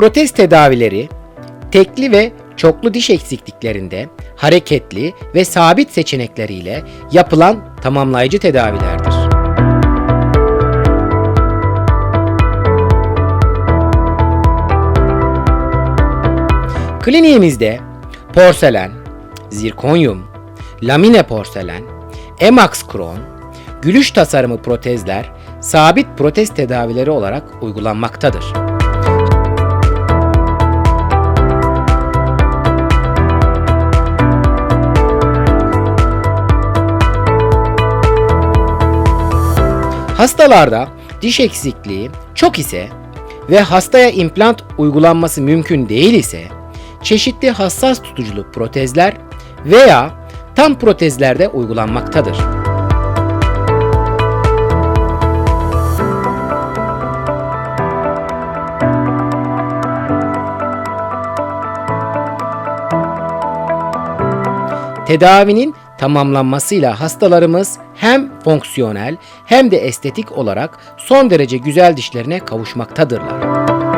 Protez tedavileri tekli ve çoklu diş eksikliklerinde hareketli ve sabit seçenekleriyle yapılan tamamlayıcı tedavilerdir. Kliniğimizde porselen, zirkonyum, lamine porselen, emax kron, gülüş tasarımı protezler sabit protez tedavileri olarak uygulanmaktadır. Hastalarda diş eksikliği çok ise ve hastaya implant uygulanması mümkün değil ise çeşitli hassas tutuculu protezler veya tam protezlerde uygulanmaktadır. Tedavinin tamamlanmasıyla hastalarımız hem fonksiyonel hem de estetik olarak son derece güzel dişlerine kavuşmaktadırlar.